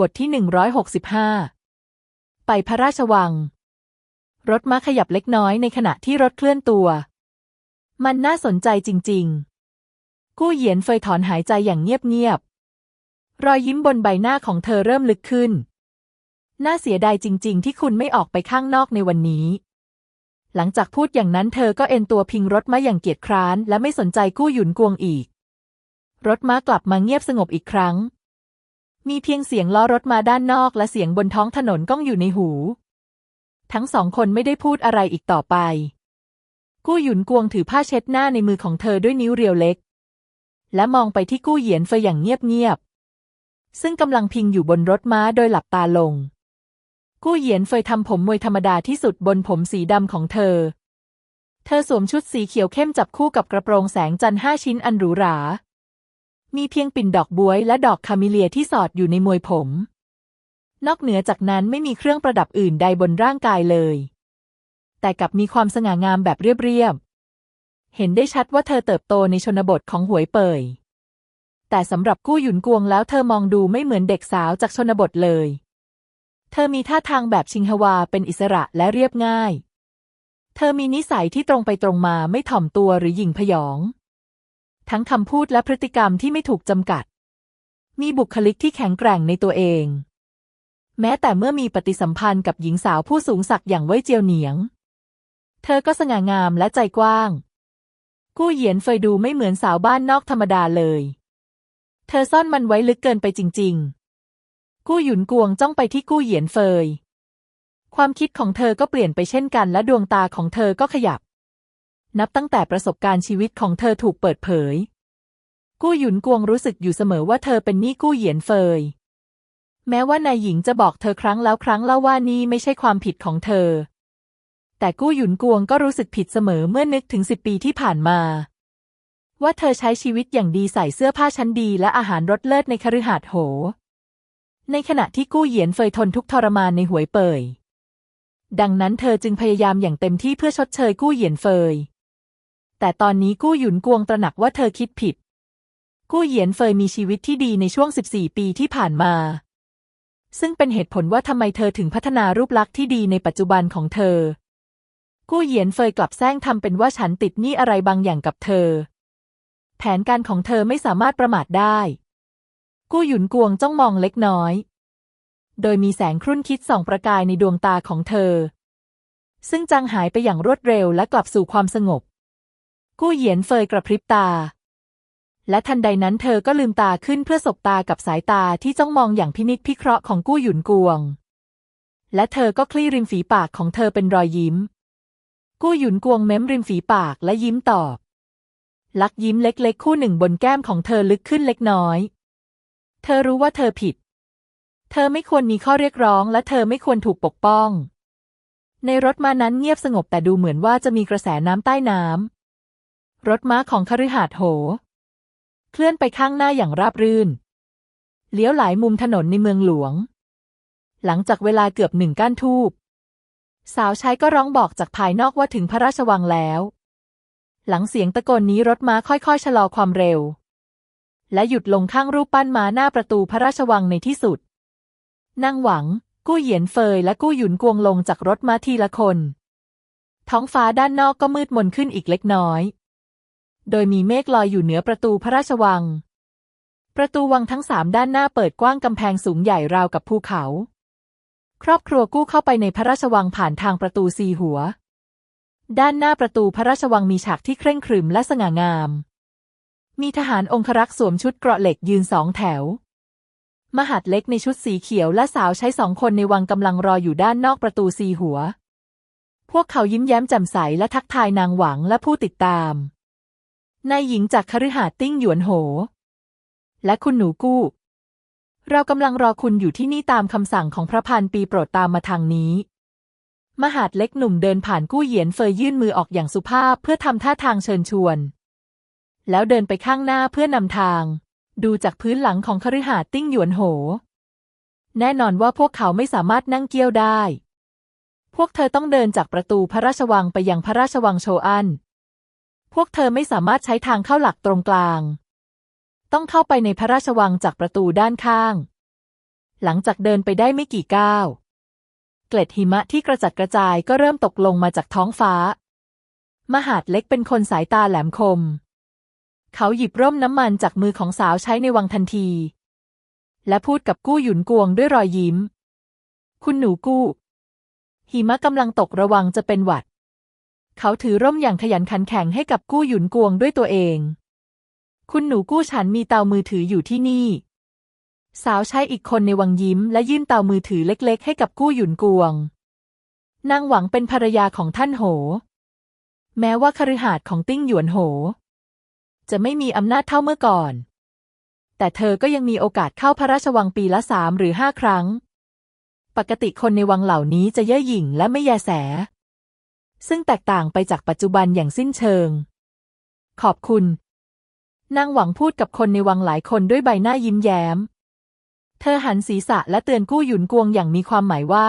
บทที่ 165 ไปพระราชวัง รถม้าขยับเล็กน้อยในขณะที่รถเคลื่อนตัว มันน่าสนใจจริง ๆ กู้เหยียนเฟยถอนหายใจอย่างเงียบ ๆ รอยยิ้มบนใบหน้าของเธอเริ่มลึกขึ้น น่าเสียดายจริง ๆ ที่คุณไม่ออกไปข้างนอกในวันนี้ หลังจากพูดอย่างนั้นเธอก็เอ็นตัวพิงรถม้าอย่างเกียจคร้าน และไม่สนใจกู้หยุนกวงอีก รถม้ากลับมาเงียบสงบอีกครั้ง มีเพียงเสียงล้อรถมาด้านนอกและเสียงบนท้องถนนก้องอยู่ในหู ทั้งสองคนไม่ได้พูดอะไรอีกต่อไป กู้หยุนกวงถือผ้าเช็ดหน้าในมือของเธอด้วยนิ้วเรียวเล็ก และมองไปที่กู้เหยียนเฟยอย่างเงียบๆ ซึ่งกำลังพิงอยู่บนรถม้าโดยหลับตาลง กู้เหยียนเฟยทำผมมวยธรรมดาที่สุดบนผมสีดำของเธอ เธอสวมชุดสีเขียวเข้มจับคู่กับกระโปรงแสงจันทร์ห้าชิ้นอันหรูหรา มีเพียงปิ่นดอกบวยและดอกคามิเลียที่สอดอยู่ในมวยผม นอกเหนือจากนั้นไม่มีเครื่องประดับอื่นใดบนร่างกายเลย แต่กลับมีความสง่างามแบบเรียบๆ เห็นได้ชัดว่าเธอเติบโตในชนบทของหวยเปย แต่สำหรับกู้หยุนกวงแล้วเธอมองดูไม่เหมือนเด็กสาวจากชนบทเลย เธอมีท่าทางแบบชิงฮวาเป็นอิสระและเรียบง่าย เธอมีนิสัยที่ตรงไปตรงมาไม่ถ่อมตัวหรือหยิ่งพยอง ทั้งคำพูดและพฤติกรรมที่ไม่ถูกจำกัด มีบุคลิกที่แข็งแกร่งในตัวเอง แม้แต่เมื่อมีปฏิสัมพันธ์กับหญิงสาวผู้สูงศักดิ์อย่างเว่ยเจียวเหนียง เธอก็สง่างามและใจกว้าง กู้เหยียนเฟยดูไม่เหมือนสาวบ้านนอกธรรมดาเลย เธอซ่อนมันไว้ลึกเกินไปจริง ๆ กู้หยุนกวงจ้องไปที่กู้เหยียนเฟย ความคิดของเธอก็เปลี่ยนไปเช่นกันและดวงตาของเธอก็ขยับ นับตั้งแต่ประสบการณ์ชีวิตของเธอถูกเปิดเผย กู้หยุนกวงรู้สึกอยู่เสมอว่าเธอเป็นนี่กู้เหยียนเฟย แม้ว่านายหญิงจะบอกเธอครั้งแล้วครั้งเล่าว่านี่ไม่ใช่ความผิดของเธอ แต่กู้หยุนกวงก็รู้สึกผิดเสมอเมื่อนึกถึงสิบปีที่ผ่านมา ว่าเธอใช้ชีวิตอย่างดีใส่เสื้อผ้าชั้นดีและอาหารรสเลิศในคฤหาสน์โห ในขณะที่กู้เหยียนเฟยทนทุกทรมานในหวยเปยดังนั้นเธอจึงพยายามอย่างเต็มที่เพื่อชดเชยกู้เหยียนเฟย แต่ตอนนี้กู้หยุนกวงตระหนักว่าเธอคิดผิด กู้เหยียนเฟยมีชีวิตที่ดีในช่วง 14 ปีที่ผ่านมา ซึ่งเป็นเหตุผลว่าทำไมเธอถึงพัฒนารูปลักษณ์ที่ดีในปัจจุบันของเธอ กู้เหยียนเฟยกลับแซงทำเป็นว่าฉันติดหนี้อะไรบางอย่างกับเธอ แผนการของเธอไม่สามารถประมาทได้ กู้หยุนกวงจ้องมองเล็กน้อย โดยมีแสงครุ่นคิดส่องประกายในดวงตาของเธอ ซึ่งจางหายไปอย่างรวดเร็วและกลับสู่ความสงบ กู้เหยียนเฟยกระพริบตา และทันใดนั้นเธอก็ลืมตาขึ้นเพื่อสบตากับสายตาที่จ้องมองอย่างพินิจพิเคราะห์ของกู้หยุนกวง และเธอก็คลี่ริมฝีปากของเธอเป็นรอยยิ้ม กู้หยุนกวงเม้มริมฝีปากและยิ้มตอบ ลักยิ้มเล็กๆ คู่หนึ่งบนแก้มของเธอลึกขึ้นเล็กน้อย เธอรู้ว่าเธอผิด เธอไม่ควรมีข้อเรียกร้องและเธอไม่ควรถูกปกป้องในรถมานั้นเงียบสงบแต่ดูเหมือนว่าจะมีกระแสน้ำใต้น้ำ รถม้าของคฤหาสน์โห เคลื่อนไปข้างหน้าอย่างราบรื่น เลี้ยวหลายมุมถนนในเมืองหลวง หลังจากเวลาเกือบหนึ่งก้านทูบสาวใช้ก็ร้องบอกจากภายนอกว่าถึงพระราชวังแล้ว หลังเสียงตะโกนนี้รถม้าค่อยๆ ชะลอความเร็ว และหยุดลงข้างรูปปั้นม้าหน้าประตูพระราชวังในที่สุดนั่งหวัง กู้เหยียนเฟยและกู้หยุนกวงลงจากรถม้าทีละคน ท้องฟ้าด้านนอกก็มืดมนขึ้นอีกเล็กน้อย โดยมีเมฆลอยอยู่เหนือประตูพระราชวัง ประตูวังทั้งสามด้านหน้าเปิดกว้างกำแพงสูงใหญ่ราวกับภูเขา ครอบครัวกู้เข้าไปในพระราชวังผ่านทางประตูสีหัว ด้านหน้าประตูพระราชวังมีฉากที่เคร่งครึมและสง่างาม มีทหารองครักษ์สวมชุดเกราะเหล็กยืนสองแถว มหาดเล็กในชุดสีเขียวและสาวใช้สองคนในวังกำลังรออยู่ด้านนอกประตูสีหัวพวกเขายิ้มแย้มแจ่มใสและทักทายนางหวังและผู้ติดตาม นายหญิงจากคฤหาสน์ติ้งหยวนโห และคุณหนูกู้ เรากำลังรอคุณอยู่ที่นี่ตามคำสั่งของพระพันปีโปรดตามมาทางนี้ มหาดเล็กหนุ่มเดินผ่านกู้เหยียนเฟยยื่นมือออกอย่างสุภาพเพื่อทำท่าทางเชิญชวน แล้วเดินไปข้างหน้าเพื่อนำทาง ดูจากพื้นหลังของคฤหาสน์ติ้งหยวนโห แน่นอนว่าพวกเขาไม่สามารถนั่งเกี้ยวได้พวกเธอต้องเดินจากประตูพระราชวังไปยังพระราชวังโชอัน วกเธอไม่สามารถใช้ทางเข้าหลักตรงกลาง ต้องเข้าไปในพระราชวังจากประตูด้านข้าง หลังจากเดินไปได้ไม่กี่ก้าว เกล็ดหิมะที่กระจัดกระจายก็เริ่มตกลงมาจากท้องฟ้า มหาดเล็กเป็นคนสายตาแหลมคม เขาหยิบร่มน้ำมันจากมือของสาวใช้ในวังทันที และพูดกับกู้หยุนกวงด้วยรอยยิ้ม คุณหนูกู้หิมะกำลังตกระวังจะเป็นหวัด เขาถือร่มอย่างขยันขันแข็งให้กับกู้หยุนกวงด้วยตัวเอง คุณหนูกู้ฉันมีเตามือถืออยู่ที่นี่ สาวใช้อีกคนในวังยิ้ม และยื่นเตามือถือเล็ก ๆ ให้กับกู้หยุนกวง นางหวังเป็นภรรยาของท่านโห แม้ว่าคฤหาสน์ของติ้งหยวนโห จะไม่มีอำนาจเท่าเมื่อก่อน แต่เธอก็ยังมีโอกาสเข้าพระราชวังปีละสามหรือห้าครั้ง ปกติคนในวังเหล่านี้จะเย่อหยิ่งและไม่แยแส ซึ่งแตกต่างไปจากปัจจุบันอย่างสิ้นเชิง ขอบคุณ นางหวังพูดกับคนในวังหลายคนด้วยใบหน้ายิ้มแย้ม เธอหันศีรษะและเตือนกู้หยุนกวงอย่างมีความหมายว่า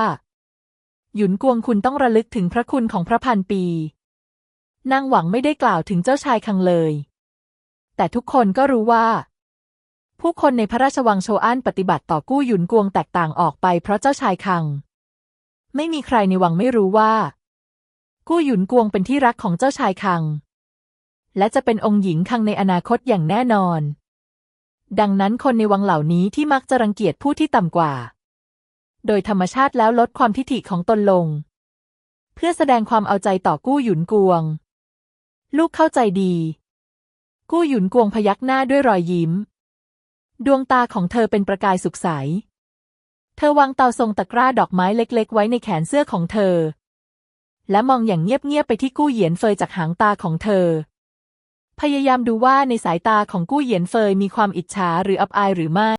หยุนกวงคุณต้องระลึกถึงพระคุณของพระพันปี นางหวังไม่ได้กล่าวถึงเจ้าชายคังเลย แต่ทุกคนก็รู้ว่า ผู้คนในพระราชวังโชอันปฏิบัติต่อกู้หยุนกวงแตกต่างออกไปเพราะเจ้าชายคัง ไม่มีใครในวังไม่รู้ว่า กู้หยุนกวงเป็นที่รักของเจ้าชายคัง และจะเป็นองค์หญิงคังในอนาคตอย่างแน่นอน ดังนั้นคนในวังเหล่านี้ที่มักจะรังเกียจผู้ที่ต่ำกว่า โดยธรรมชาติแล้วลดความทิฐิของตนลง เพื่อแสดงความเอาใจต่อกู้หยุนกวง ลูกเข้าใจดี กู้หยุนกวงพยักหน้าด้วยรอยยิ้ม ดวงตาของเธอเป็นประกายสุขใส เธอวางเตาทรงตะกร้าดอกไม้เล็ก ๆ ไว้ในแขนเสื้อของเธอ และมองอย่างเงียบๆไปที่กู้เหยียนเฟยจากหางตาของเธอ พยายามดูว่าในสายตาของกู้เหยียนเฟยมีความอิจฉาหรืออับอายหรือไม่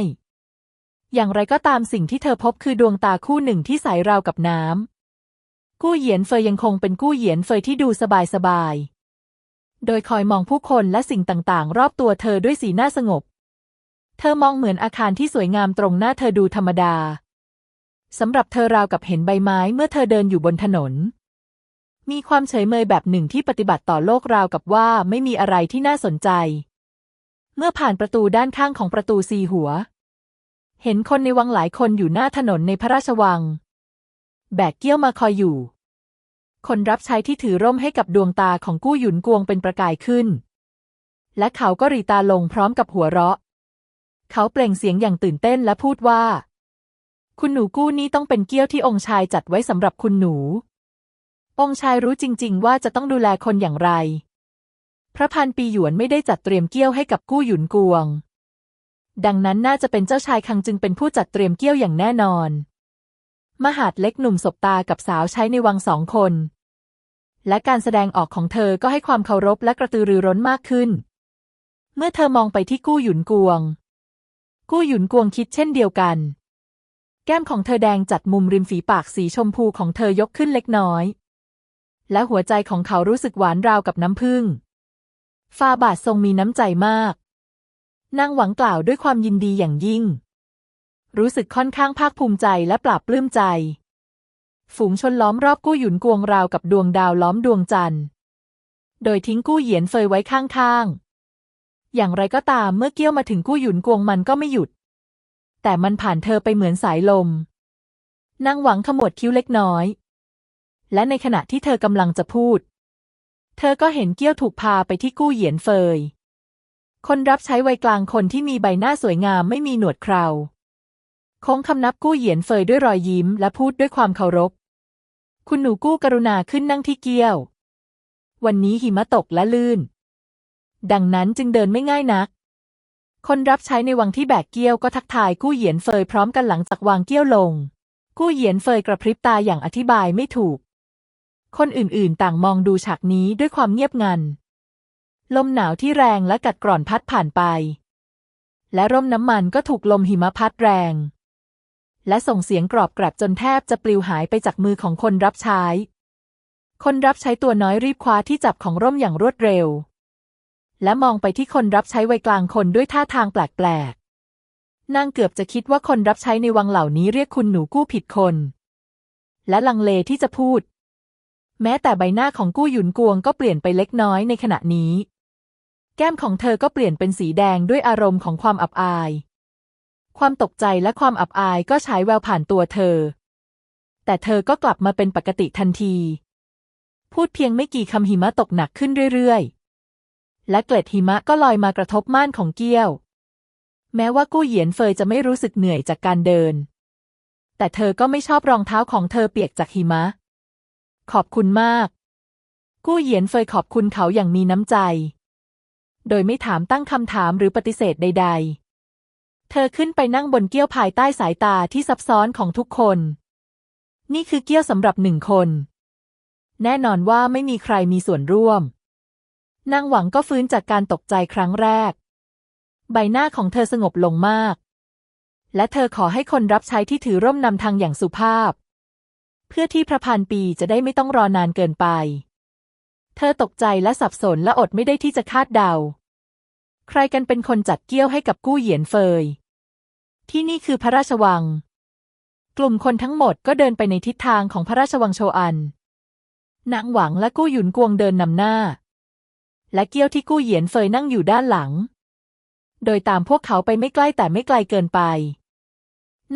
อย่างไรก็ตามสิ่งที่เธอพบคือดวงตาคู่หนึ่งที่ใสราวกับน้ำกู้เหยียนเฟยยังคงเป็นกู้เหยียนเฟยที่ดูสบายๆโดยคอยมองผู้คนและสิ่งต่างๆ รอบตัวเธอด้วยสีหน้าสงบ เธอมองเหมือนอาคารที่สวยงามตรงหน้าเธอดูธรรมดา สำหรับเธอราวกับเห็นใบไม้เมื่อเธอเดินอยู่บนถนน มีความเฉยเมยแบบหนึ่งที่ปฏิบัติต่อโลกราวกับว่าไม่มีอะไรที่น่าสนใจ เมื่อผ่านประตูด้านข้างของประตูซีหัว เห็นคนในวังหลายคนอยู่หน้าถนนในพระราชวัง แบกเกี้ยวมาคอยอยู่ คนรับใช้ที่ถือร่มให้กับดวงตาของกู้หยุนกวงเป็นประกายขึ้น และเขาก็รีตาลงพร้อมกับหัวเราะ เขาเปล่งเสียงอย่างตื่นเต้นและพูดว่า คุณหนูกู้นี้ต้องเป็นเกี้ยวที่องค์ชายจัดไว้สำหรับคุณหนู องค์ชายรู้จริง ๆ ว่าจะต้องดูแลคนอย่างไร พระพันปีหยวนไม่ได้จัดเตรียมเกี้ยวให้กับกู้หยุนกวง ดังนั้นน่าจะเป็นเจ้าชายคังจึงเป็นผู้จัดเตรียมเกี้ยวอย่างแน่นอน มหาดเล็กหนุ่มสบตากับสาวใช้ในวังสองคน และการแสดงออกของเธอก็ให้ความเคารพและกระตือรือร้นมากขึ้น เมื่อเธอมองไปที่กู้หยุนกวง กู้หยุนกวงคิดเช่นเดียวกัน แก้มของเธอแดงจัดมุมริมฝีปากสีชมพูของเธอยกขึ้นเล็กน้อย และหัวใจของเขารู้สึกหวานราวกับน้ำผึ้งฟาบาททรงมีน้ำใจมาก นางหวังกล่าวด้วยความยินดีอย่างยิ่ง รู้สึกค่อนข้างภาคภูมิใจและปราบปลื้มใจ ฝูงชนล้อมรอบกู้หยุนกวงราวกับดวงดาวล้อมดวงจันทร์ โดยทิ้งกู้เหยียนเฟยไว้ข้างๆ อย่างไรก็ตามเมื่อเกี้ยวมาถึงกู้หยุนกวงมันก็ไม่หยุด แต่มันผ่านเธอไปเหมือนสายลม นางหวังขมวดคิ้วเล็กน้อย และในขณะที่เธอกำลังจะพูด เธอก็เห็นเกี้ยวถูกพาไปที่กู้เหยียนเฟย คนรับใช้วัยกลางคนที่มีใบหน้าสวยงามไม่มีหนวดเคราโค้งคำนับกู้เหยียนเฟยด้วยรอยยิ้มและพูดด้วยความเคารพ คุณหนูกู้กรุณาขึ้นนั่งที่เกี้ยว วันนี้หิมะตกและลื่น ดังนั้นจึงเดินไม่ง่ายนัก คนรับใช้ในวังที่แบกเกี้ยวก็ทักทายกู้เหยียนเฟยพร้อมกันหลังจากวางเกี้ยวลง กู้เหยียนเฟยกระพริบตาอย่างอธิบายไม่ถูก คนอื่นๆ ต่างมองดูฉากนี้ด้วยความเงียบงัน ลมหนาวที่แรงและกัดกร่อนพัดผ่านไป และร่มน้ำมันก็ถูกลมหิมะพัดแรง และส่งเสียงกรอบกรับจนแทบจะปลิวหายไปจากมือของคนรับใช้ คนรับใช้ตัวน้อยรีบคว้าที่จับของร่มอย่างรวดเร็ว และมองไปที่คนรับใช้วัยกลางคนด้วยท่าทางแปลกๆนางเกือบจะคิดว่าคนรับใช้ในวังเหล่านี้เรียกคุณหนูกู้ผิดคนและลังเลที่จะพูด แม้แต่ใบหน้าของกู้หยุนกวงก็เปลี่ยนไปเล็กน้อยในขณะนี้ แก้มของเธอก็เปลี่ยนเป็นสีแดงด้วยอารมณ์ของความอับอาย ความตกใจและความอับอายก็ฉายแววผ่านตัวเธอ แต่เธอก็กลับมาเป็นปกติทันที พูดเพียงไม่กี่คำหิมะตกหนักขึ้นเรื่อยๆ และเกล็ดหิมะก็ลอยมากระทบม่านของเกี้ยว แม้ว่ากู้เหยียนเฟยจะไม่รู้สึกเหนื่อยจากการเดิน แต่เธอก็ไม่ชอบรองเท้าของเธอเปียกจากหิมะ ขอบคุณมาก กู้เหยียนเฟยขอบคุณเขาอย่างมีน้ำใจ โดยไม่ถามตั้งคำถามหรือปฏิเสธใด ๆ เธอขึ้นไปนั่งบนเกี้ยวภายใต้สายตาที่ซับซ้อนของทุกคน นี่คือเกี้ยวสำหรับหนึ่งคน แน่นอนว่าไม่มีใครมีส่วนร่วม นางหวังก็ฟื้นจากการตกใจครั้งแรก ใบหน้าของเธอสงบลงมาก และเธอขอให้คนรับใช้ที่ถือร่มนำทางอย่างสุภาพ เพื่อที่พระพันปีจะได้ไม่ต้องรอนานเกินไป เธอตกใจและสับสนและอดไม่ได้ที่จะคาดเดา ใครกันเป็นคนจัดเกี้ยวให้กับกู้เหยียนเฟย ที่นี่คือพระราชวัง กลุ่มคนทั้งหมดก็เดินไปในทิศทางของพระราชวังโชอันนางหวังและกู้หยุนกวงเดินนำหน้า และเกี้ยวที่กู้เหยียนเฟยนั่งอยู่ด้านหลัง โดยตามพวกเขาไปไม่ใกล้แต่ไม่ไกลเกินไป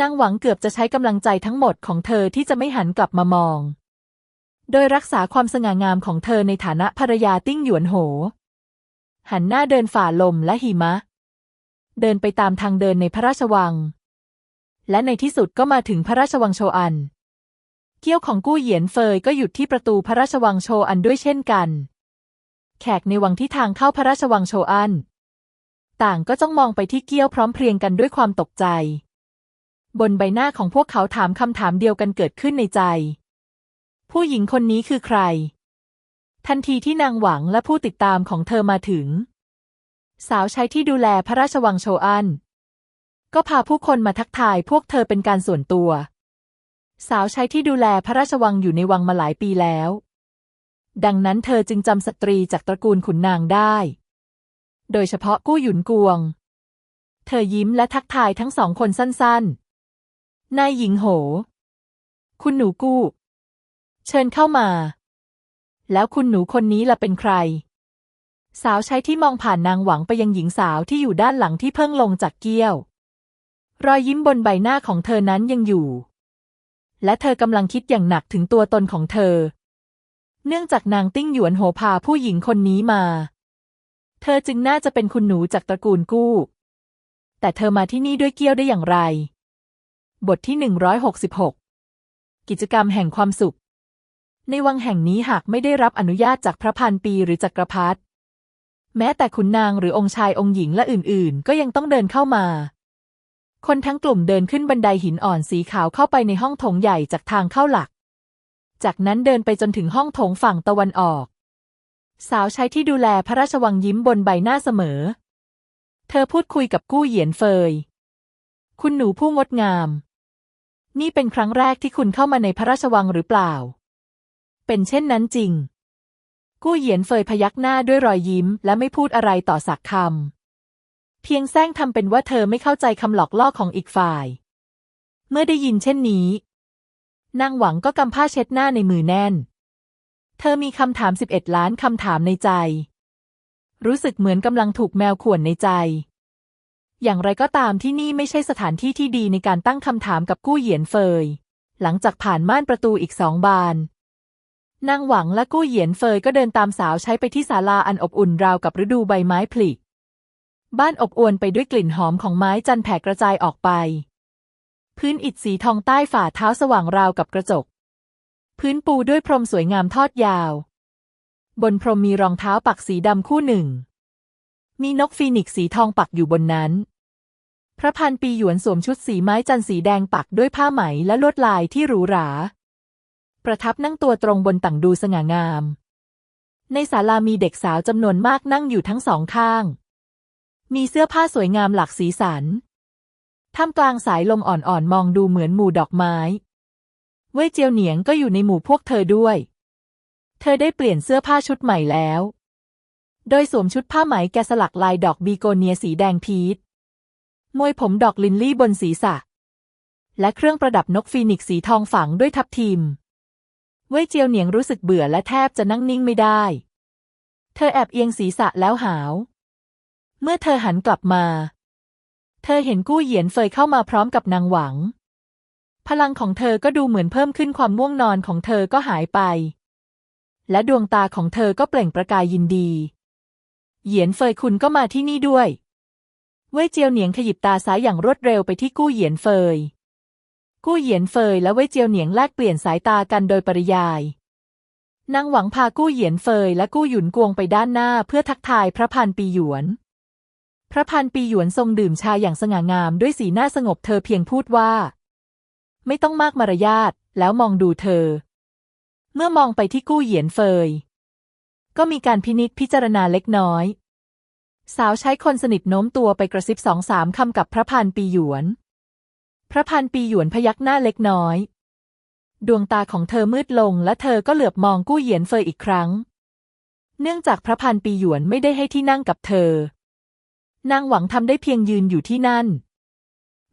นางหวังเกือบจะใช้กำลังใจทั้งหมดของเธอที่จะไม่หันกลับมามอง โดยรักษาความสง่างามของเธอในฐานะภรรยาติ้งหยวนโห หันหน้าเดินฝ่าลมและหิมะ เดินไปตามทางเดินในพระราชวัง และในที่สุดก็มาถึงพระราชวังโชอัน เกี้ยวของกู้เหยียนเฟยก็หยุดที่ประตูพระราชวังโชอันด้วยเช่นกัน แขกในวังที่ทางเข้าพระราชวังโชอัน ต่างก็จ้องมองไปที่เกี้ยวพร้อมเพรียงกันด้วยความตกใจ บนใบหน้าของพวกเขาถามคำถามเดียวกันเกิดขึ้นในใจ ผู้หญิงคนนี้คือใคร ทันทีที่นางหวังและผู้ติดตามของเธอมาถึง สาวใช้ที่ดูแลพระราชวังโชอัน ก็พาผู้คนมาทักทายพวกเธอเป็นการส่วนตัว สาวใช้ที่ดูแลพระราชวังอยู่ในวังมาหลายปีแล้ว ดังนั้นเธอจึงจำสตรีจากตระกูลขุนนางได้ โดยเฉพาะกู้หยุนกวง เธอยิ้มและทักทายทั้งสองคนสั้นๆ นายหญิงโห คุณหนูกู้ เชิญเข้ามา แล้วคุณหนูคนนี้ล่ะเป็นใคร สาวใช้ที่มองผ่านนางหวังไปยังหญิงสาวที่อยู่ด้านหลังที่เพิ่งลงจากเกี้ยว รอยยิ้มบนใบหน้าของเธอนั้นยังอยู่ และเธอกำลังคิดอย่างหนักถึงตัวตนของเธอ เนื่องจากนางติ้งหยวนโหพาผู้หญิงคนนี้มา เธอจึงน่าจะเป็นคุณหนูจากตระกูลกู้ แต่เธอมาที่นี่ด้วยเกี้ยวได้อย่างไร บทที่หนึ่งร้อยหกสิบหกกิจกรรมแห่งความสุข ในวังแห่งนี้หากไม่ได้รับอนุญาตจากพระพันปีหรือจักรพรรดิแม้แต่ขุนนางหรือองค์ชายองค์หญิงและอื่นๆ ก็ยังต้องเดินเข้ามา คนทั้งกลุ่มเดินขึ้นบันไดหินอ่อนสีขาวเข้าไปในห้องโถงใหญ่จากทางเข้าหลัก จากนั้นเดินไปจนถึงห้องโถงฝั่งตะวันออก สาวใช้ที่ดูแลพระราชวังยิ้มบนใบหน้าเสมอ เธอพูดคุยกับกู้เหยียนเฟย คุณหนูผู้งดงาม นี่เป็นครั้งแรกที่คุณเข้ามาในพระราชวังหรือเปล่า เป็นเช่นนั้นจริง กู้เหยียนเฟยพยักหน้าด้วยรอยยิ้ม และไม่พูดอะไรต่อสักคำ เพียงแซงทำเป็นว่าเธอไม่เข้าใจคำหลอกล่อของอีกฝ่าย เมื่อได้ยินเช่นนี้ นางหวังก็กำผ้าเช็ดหน้าในมือแน่น เธอมีคำถามสิบเอ็ดล้านคำถามในใจ รู้สึกเหมือนกำลังถูกแมวข่วนในใจ อย่างไรก็ตามที่นี่ไม่ใช่สถานที่ที่ดีในการตั้งคำถามกับกู้เหยียนเฟย หลังจากผ่านม่านประตูอีกสองบานนางหวังและกู้เหยียนเฟยก็เดินตามสาวใช้ไปที่ศาลาอันอบอุ่นราวกับฤดูใบไม้ผลิบ้านอบอวลไปด้วยกลิ่นหอมของไม้จันแผ่กระจายออกไป พื้นอิฐสีทองใต้ฝ่าเท้าสว่างราวกับกระจก พื้นปูด้วยพรมสวยงามทอดยาว บนพรมมีรองเท้าปักสีดำคู่หนึ่ง มีนกฟีนิกซ์สีทองปักอยู่บนนั้น พระพันปีหยวนสวมชุดสีไม้จันสีแดงปักด้วยผ้าไหมและลวดลายที่หรูหรา ประทับนั่งตัวตรงบนต่างดูสง่างาม ในศาลามีเด็กสาวจำนวนมากนั่งอยู่ทั้งสองข้าง มีเสื้อผ้าสวยงามหลากสีสัน ท่ามกลางสายลมอ่อนๆมองดูเหมือนหมู่ดอกไม้ เว่ยเจียวเหนียงก็อยู่ในหมู่พวกเธอด้วย เธอได้เปลี่ยนเสื้อผ้าชุดใหม่แล้ว โดยสวมชุดผ้าไหมแกะสลักลายดอกบีโกเนียสีแดงพีช มวยผมดอกลินลี่บนศีรษะ และเครื่องประดับนกฟีนิกซ์สีทองฝังด้วยทับทิม เว่ยเจียวเหนียงรู้สึกเบื่อและแทบจะนั่งนิ่งไม่ได้ เธอแอบเอียงศีรษะแล้วหาว เมื่อเธอหันกลับมา เธอเห็นกู้เหยียนเฟยเข้ามาพร้อมกับนางหวัง พลังของเธอก็ดูเหมือนเพิ่มขึ้นความม่วงนอนของเธอก็หายไป และดวงตาของเธอก็เปล่งประกายยินดี เหยียนเฟยคุณก็มาที่นี่ด้วย เว่ยเจียวเหนียงขยิบตาซ้ายอย่างรวดเร็วไปที่กู้เหยียนเฟย กู้เหยียนเฟยและเว่ยเจียวเหนียงแลกเปลี่ยนสายตากันโดยปริยาย นางหวังพากู้เหยียนเฟยและกู้หยุนกวงไปด้านหน้าเพื่อทักทายพระพันปีหยวน พระพันปีหยวนทรงดื่มชาอย่างสง่างามด้วยสีหน้าสงบเธอเพียงพูดว่า ไม่ต้องมากมารยาทแล้วมองดูเธอ เมื่อมองไปที่กู้เหยียนเฟย ก็มีการพินิจพิจารณาเล็กน้อย สาวใช้คนสนิทโน้มตัวไปกระซิบสองสามคำกับพระพันปีหยวน พระพันปีหยวนพยักหน้าเล็กน้อย ดวงตาของเธอมืดลงและเธอก็เหลือบมองกู้เหยียนเฟยอีกครั้ง เนื่องจากพระพันปีหยวนไม่ได้ให้ที่นั่งกับเธอ นางหวังทำได้เพียงยืนอยู่ที่นั่น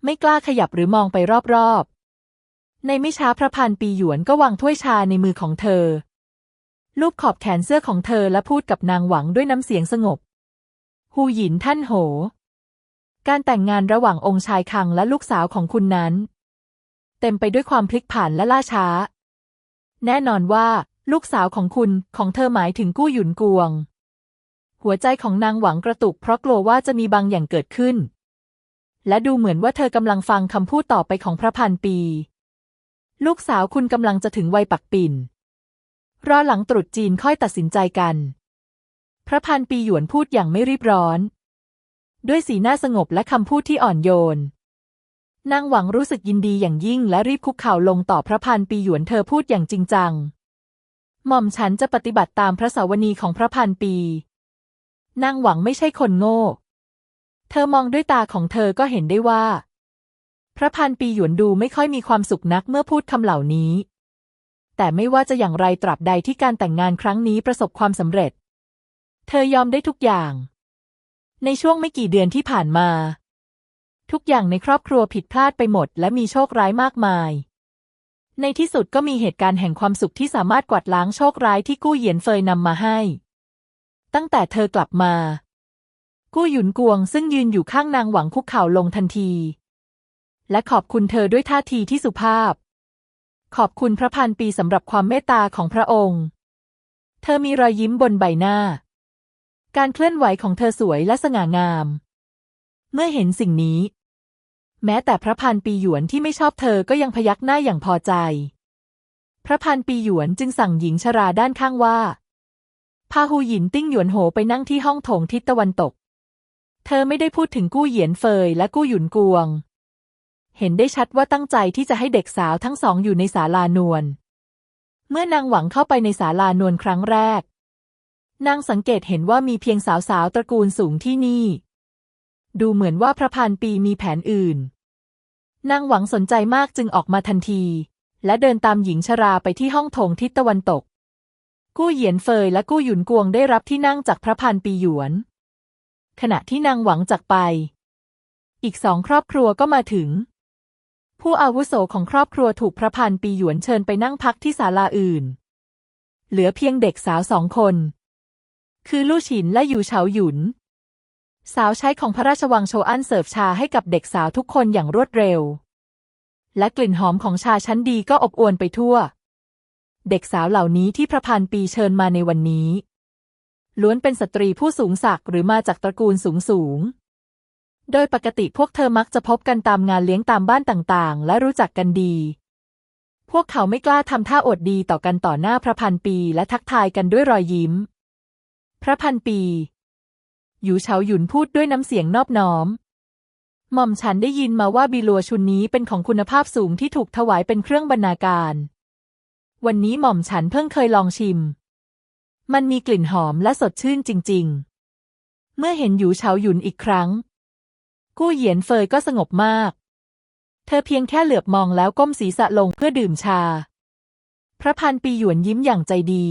ไม่กล้าขยับหรือมองไปรอบๆ ในไม่ช้าพระพันปีหยวนก็วางถ้วยชาในมือของเธอ ลูบขอบแขนเสื้อของเธอและพูดกับนางหวังด้วยน้ำเสียงสงบ ฮูหยินท่านโห การแต่งงานระหว่างองค์ชายคังและลูกสาวของคุณนั้น เต็มไปด้วยความพลิกผันและล่าช้า แน่นอนว่า ลูกสาวของคุณของเธอหมายถึงกู้หยุนกวง หัวใจของนางหวังกระตุกเพราะกลัวว่าจะมีบางอย่างเกิดขึ้น และดูเหมือนว่าเธอกำลังฟังคำพูดต่อไปของพระพันปี ลูกสาวคุณกำลังจะถึงวัยปักปิ่นรอหลังตรุษจีนค่อยตัดสินใจกัน ระพันปีหยวนพูดอย่างไม่รีบร้อน ด้วยสีหน้าสงบและคำพูดที่อ่อนโยน นางหวังรู้สึกยินดีอย่างยิ่งและรีบคุกเข่าลงต่อพระพันปีหยวนเธอพูดอย่างจริงจัง หม่อมฉันจะปฏิบัติตามพระสาวนีของพระพันปี นางหวังไม่ใช่คนโง่ เธอมองด้วยตาของเธอก็เห็นได้ว่า พระพันปีหยวนดูไม่ค่อยมีความสุขนักเมื่อพูดคำเหล่านี้แต่ไม่ว่าจะอย่างไรตราบใดที่การแต่งงานครั้งนี้ประสบความสำเร็จ เธอยอมได้ทุกอย่าง ในช่วงไม่กี่เดือนที่ผ่านมา ทุกอย่างในครอบครัวผิดพลาดไปหมด และมีโชคร้ายมากมาย ในที่สุดก็มีเหตุการณ์แห่งความสุขที่สามารถกวาดล้างโชคร้ายที่กู้เหยียนเฟยนำมาให้ ตั้งแต่เธอกลับมา กู้หยุนกวงซึ่งยืนอยู่ข้างนางหวังคุกเข่าลงทันที และขอบคุณเธอด้วยท่าทีที่สุภาพ ขอบคุณพระพันปีสำหรับความเมตตาของพระองค์ เธอมีรอยยิ้มบนใบหน้า การเคลื่อนไหวของเธอสวยและสง่างาม เมื่อเห็นสิ่งนี้ แม้แต่พระพันปีหยวนที่ไม่ชอบเธอก็ยังพยักหน้าอย่างพอใจ พระพันปีหยวนจึงสั่งหญิงชราด้านข้างว่า พาหูหยินติ้งหยวนโหไปนั่งที่ห้องโถงทิศตะวันตก เธอไม่ได้พูดถึงกู้เหยียนเฟยและกู้หยุนกวง เห็นได้ชัดว่าตั้งใจที่จะให้เด็กสาวทั้งสองอยู่ในศาลานวลเมื่อนางหวังเข้าไปในศาลานวลครั้งแรก นางสังเกตเห็นว่ามีเพียงสาวๆตระกูลสูงที่นี่ ดูเหมือนว่าพระพันปีมีแผนอื่น นางหวังสนใจมากจึงออกมาทันที และเดินตามหญิงชราไปที่ห้องโถงทิศตะวันตก กู้เหยียนเฟยและกู้หยุนกวงได้รับที่นั่งจากพระพันปีหยวน ขณะที่นางหวังจากไป อีกสองครอบครัวก็มาถึง ผู้อาวุโสของครอบครัวถูกพระพันปีหยวนเชิญไปนั่งพักที่ศาลาอื่น เหลือเพียงเด็กสาวสองคน คือลู่ฉินและหยูเฉาหยุน สาวใช้ของพระราชวังโชอันเสิร์ฟชาให้กับเด็กสาวทุกคนอย่างรวดเร็ว และกลิ่นหอมของชาชั้นดีก็อบอวลไปทั่ว เด็กสาวเหล่านี้ที่พระพันปีเชิญมาในวันนี้ ล้วนเป็นสตรีผู้สูงศักดิ์หรือมาจากตระกูลสูงสูง โดยปกติพวกเธอมักจะพบกันตามงานเลี้ยงตามบ้านต่างๆ และรู้จักกันดีพวกเขาไม่กล้าทำท่าอดดีต่อกันต่อหน้าพระพันปีและทักทายกันด้วยรอยยิ้ม พระพันปี หยูเฉาหยุนพูดด้วยน้ำเสียงนอบน้อม หม่อมฉันได้ยินมาว่าบีลัวชุนนี้เป็นของคุณภาพสูงที่ถูกถวายเป็นเครื่องบรรณาการ วันนี้หม่อมฉันเพิ่งเคยลองชิม มันมีกลิ่นหอมและสดชื่นจริง ๆ เมื่อเห็นหยูเฉาหยุนอีกครั้ง กู้เหยียนเฟยก็สงบมาก เธอเพียงแค่เหลือบมองแล้วก้มศีรษะลงเพื่อดื่มชา พระพันปีหยวนยิ้มอย่างใจดี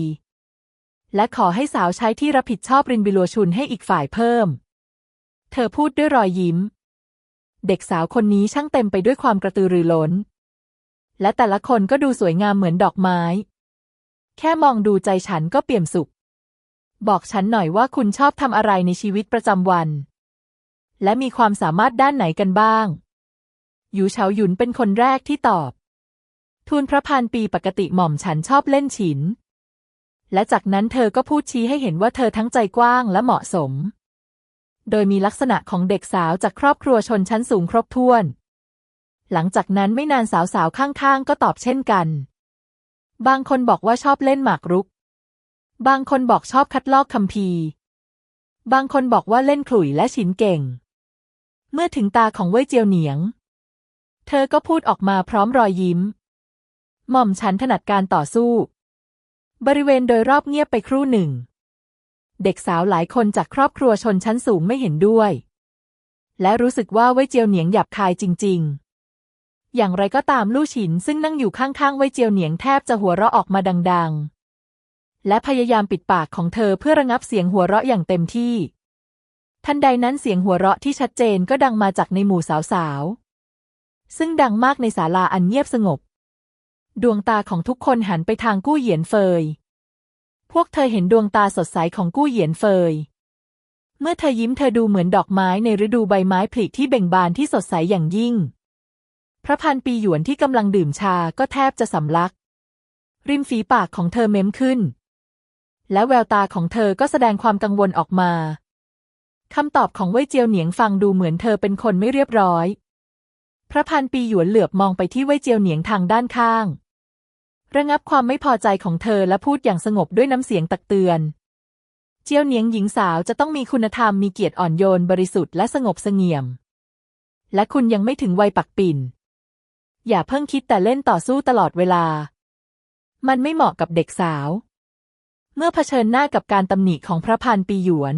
และขอให้สาวใช้ที่รับผิดชอบรินบิลัวชุนให้อีกฝ่ายเพิ่ม เธอพูดด้วยรอยยิ้ม เด็กสาวคนนี้ช่างเต็มไปด้วยความกระตือรือร้น และแต่ละคนก็ดูสวยงามเหมือนดอกไม้ แค่มองดูใจฉันก็เปี่ยมสุข บอกฉันหน่อยว่าคุณชอบทำอะไรในชีวิตประจำวัน และมีความสามารถด้านไหนกันบ้างหยูเฉาหยุนเป็นคนแรกที่ตอบ ทูลพระพานปีปกติหม่อมฉันชอบเล่นฉิน และจากนั้นเธอก็พูดชี้ให้เห็นว่าเธอทั้งใจกว้างและเหมาะสม โดยมีลักษณะของเด็กสาวจากครอบครัวชนชั้นสูงครบถ้วน หลังจากนั้นไม่นานสาวๆ ข้างๆ ก็ตอบเช่นกัน บางคนบอกว่าชอบเล่นหมากรุก บางคนบอกชอบคัดลอกคัมภีร์บางคนบอกว่าเล่นขลุ่ยและฉินเก่ง เมื่อถึงตาของเว่ยเจียวเหนียง เธอก็พูดออกมาพร้อมรอยยิ้ม หม่อมฉันถนัดการต่อสู้ บริเวณโดยรอบเงียบไปครู่หนึ่ง เด็กสาวหลายคนจากครอบครัวชนชั้นสูงไม่เห็นด้วย และรู้สึกว่าเว่ยเจียวเหนียงหยาบคายจริง ๆ อย่างไรก็ตามลู่ฉินซึ่งนั่งอยู่ข้างๆเว่ยเจียวเหนียงแทบจะหัวเราะออกมาดัง ๆ และพยายามปิดปากของเธอเพื่อระงับเสียงหัวเราะอย่างเต็มที่ ทันใดนั้นเสียงหัวเราะที่ชัดเจนก็ดังมาจากในหมู่สาวๆซึ่งดังมากในศาลาอันเงียบสงบ ดวงตาของทุกคนหันไปทางกู้เหยียนเฟย พวกเธอเห็นดวงตาสดใสของกู้เหยียนเฟย เมื่อเธอยิ้มเธอดูเหมือนดอกไม้ในฤดูใบไม้ผลิที่เบ่งบานที่สดใสอย่างยิ่ง พระพันปีหยวนที่กำลังดื่มชาก็แทบจะสำลัก ริมฝีปากของเธอเม้มขึ้น และแววตาของเธอก็แสดงความกังวลออกมาคำตอบของเว่ยเจียวเหนียงฟังดูเหมือนเธอเป็นคนไม่เรียบร้อย พระพันปีหยวนเหลือบมองไปที่เว่ยเจียวเหนียงทางด้านข้าง ระงับความไม่พอใจของเธอและพูดอย่างสงบด้วยน้ำเสียงตักเตือน เจียวเนียงหญิงสาวจะต้องมีคุณธรรมมีเกียรติอ่อนโยนบริสุทธิ์และสงบเสงี่ยม และคุณยังไม่ถึงวัยปักปิ่น อย่าเพิ่งคิดแต่เล่นต่อสู้ตลอดเวลา มันไม่เหมาะกับเด็กสาว เมื่อเผชิญหน้ากับการตำหนิของพระพันปีหยวน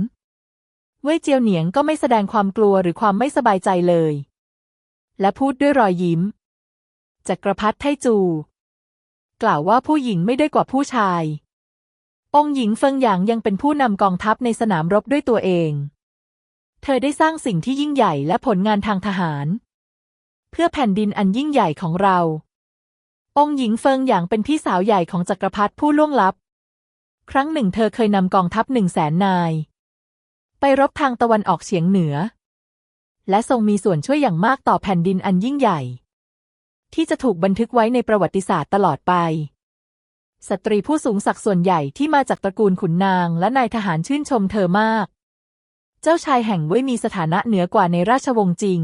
เว่ยเจียวเหนียงก็ไม่แสดงความกลัวหรือความไม่สบายใจเลย และพูดด้วยรอยยิ้มจักรพรรดิไทจู กล่าวว่าผู้หญิงไม่ได้กว่าผู้ชาย องค์หญิงเฟิงหยางยังเป็นผู้นำกองทัพในสนามรบด้วยตัวเอง เธอได้สร้างสิ่งที่ยิ่งใหญ่และผลงานทางทหาร เพื่อแผ่นดินอันยิ่งใหญ่ของเรา องค์หญิงเฟิงหยางเป็นพี่สาวใหญ่ของจักรพรรดิผู้ล่วงลับ ครั้งหนึ่งเธอเคยนำกองทัพหนึ่งแสนนาย ไปรบทางตะวันออกเฉียงเหนือ และทรงมีส่วนช่วยอย่างมากต่อแผ่นดินอันยิ่งใหญ่ ที่จะถูกบันทึกไว้ในประวัติศาสตร์ตลอดไปสตรีผู้สูงศักดิ์ส่วนใหญ่ที่มาจากตระกูลขุนนางและนายทหารชื่นชมเธอมาก เจ้าชายแห่งเว่ยมีสถานะเหนือกว่าในราชวงศ์จริง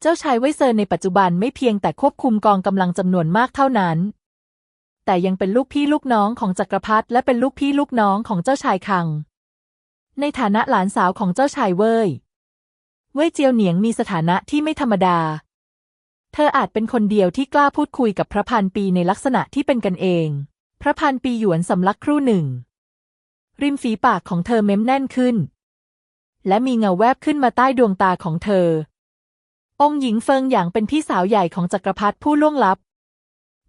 เจ้าชายเว่ยเซินในปัจจุบันไม่เพียงแต่ควบคุมกองกำลังจำนวนมากเท่านั้น แต่ยังเป็นลูกพี่ลูกน้องของจักรพรรดิและเป็นลูกพี่ลูกน้องของเจ้าชายคัง ในฐานะหลานสาวของเจ้าชายเว่ย เว่ยเจียวเหนียงมีสถานะที่ไม่ธรรมดา เธออาจเป็นคนเดียวที่กล้าพูดคุยกับพระพันปีในลักษณะที่เป็นกันเอง พระพันปีหยวนสำลักครู่หนึ่ง ริมฝีปากของเธอเม้มแน่นขึ้น และมีเงาแวบขึ้นมาใต้ดวงตาของเธอ องค์หญิงเฟิงหยางเป็นพี่สาวใหญ่ของจักรพรรดิผู้ล่วงลับ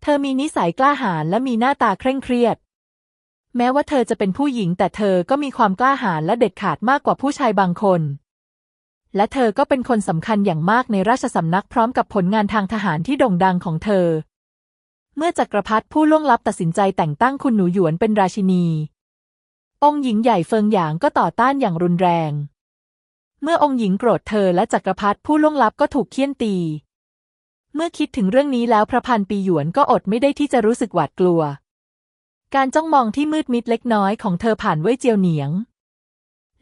เธอมีนิสัยกล้าหาญและมีหน้าตาเคร่งเครียด แม้ว่าเธอจะเป็นผู้หญิงแต่เธอก็มีความกล้าหาญและเด็ดขาดมากกว่าผู้ชายบางคน และเธอก็เป็นคนสำคัญอย่างมากในราชสำนักพร้อมกับผลงานทางทหารที่โด่งดังของเธอ เมื่อจักรพรรดิผู้ล่วงลับตัดสินใจแต่งตั้งคุณหนูหยวนเป็นราชินี องค์หญิงใหญ่เฟิงหยางก็ต่อต้านอย่างรุนแรง เมื่อองค์หญิงโกรธเธอและจักรพรรดิผู้ล่วงลับก็ถูกเคี่ยนตี เมื่อคิดถึงเรื่องนี้แล้วพระพันปีหยวนก็อดไม่ได้ที่จะรู้สึกหวาดกลัว การจ้องมองที่มืดมิดเล็กน้อยของเธอผ่านเว่ยเจียวเหนียง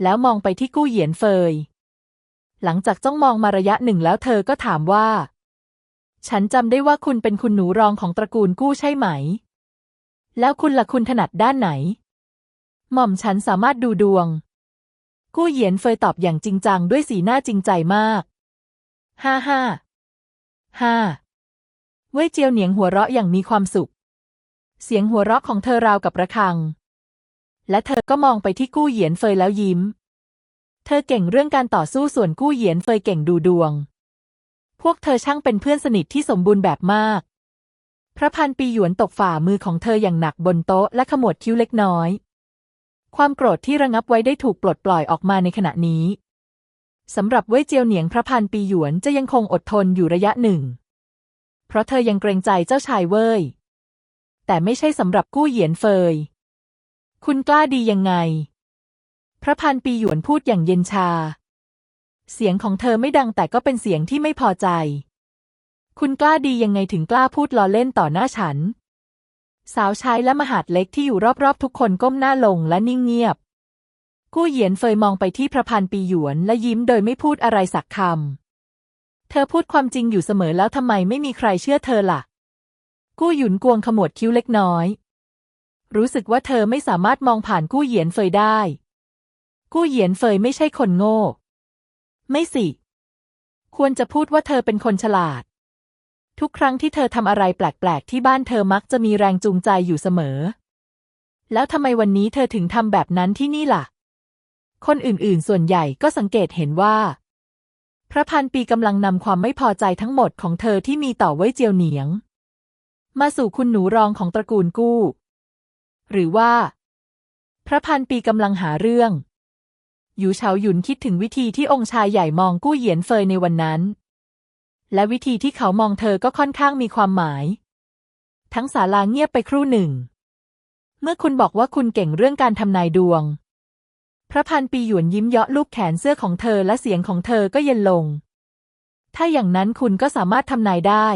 แล้วมองไปที่กู้เหยียนเฟย หลังจากจ้องมองมาระยะหนึ่งแล้วเธอก็ถามว่า ฉันจำได้ว่าคุณเป็นคุณหนูรองของตระกูลกู้ใช่ไหม แล้วคุณล่ะคุณถนัดด้านไหน หม่อมฉันสามารถดูดวง กู้เหยียนเฟยตอบอย่างจริงจังด้วยสีหน้าจริงใจมาก ห้าห้า ห้า เว่ยเจียวเหนียงหัวเราะอย่างมีความสุข เสียงหัวเราะของเธอราวกับระฆัง และเธอก็มองไปที่กู้เหยียนเฟยแล้วยิ้ม เธอเก่งเรื่องการต่อสู้ส่วนกู้เหยียนเฟยเก่งดูดวง พวกเธอช่างเป็นเพื่อนสนิทที่สมบูรณ์แบบมาก พระพันปีหยวนตกฝ่ามือของเธออย่างหนักบนโต๊ะและขมวดคิ้วเล็กน้อย ความโกรธที่ระงับไว้ได้ถูกปลดปล่อยออกมาในขณะนี้สำหรับเว่ยเจียวเหนียงพระพันปีหยวนจะยังคงอดทนอยู่ระยะหนึ่ง เพราะเธอยังเกรงใจเจ้าชายเว่ยแต่ไม่ใช่สำหรับกู้เหยียนเฟย คุณกล้าดียังไง พระพันปีหยวนพูดอย่างเย็นชา เสียงของเธอไม่ดังแต่ก็เป็นเสียงที่ไม่พอใจ คุณกล้าดียังไงถึงกล้าพูดล้อเล่นต่อหน้าฉัน สาวใช้และมหาดเล็กที่อยู่รอบๆ ทุกคนก้มหน้าลงและนิ่งเงียบ กู้เหยียนเฟยมองไปที่พระพันปีหยวนและยิ้มโดยไม่พูดอะไรสักคำ เธอพูดความจริงอยู่เสมอแล้วทำไมไม่มีใครเชื่อเธอล่ะ กู้หยุนกวงขมวดคิ้วเล็กน้อย รู้สึกว่าเธอไม่สามารถมองผ่านกู้เหยียนเฟยได้ กู้เหยียนเฟยไม่ใช่คนโง่ ไม่สิ ควรจะพูดว่าเธอเป็นคนฉลาด ทุกครั้งที่เธอทำอะไรแปลก ๆ ที่บ้านเธอมักจะมีแรงจูงใจอยู่เสมอ แล้วทำไมวันนี้เธอถึงทำแบบนั้นที่นี่ล่ะ คนอื่น ๆ ส่วนใหญ่ก็สังเกตเห็นว่า พระพันปีกำลังนำความไม่พอใจทั้งหมดของเธอที่มีต่อเว่ยเจียวเหนียง มาสู่คุณหนูรองของตระกูลกู้ หรือว่า พระพันปีกำลังหาเรื่อง หยูเฉาหยุนคิดถึงวิธีที่องค์ชายใหญ่มองกู้เหยียนเฟยในวันนั้น และวิธีที่เขามองเธอก็ค่อนข้างมีความหมาย ทั้งศาลาเงียบไปครู่หนึ่ง เมื่อคุณบอกว่าคุณเก่งเรื่องการทำนายดวง พระพันปีหยวนยิ้มเยาะลูกแขนเสื้อของเธอและเสียงของเธอก็เย็นลง ถ้าอย่างนั้นคุณก็สามารถทำนายได้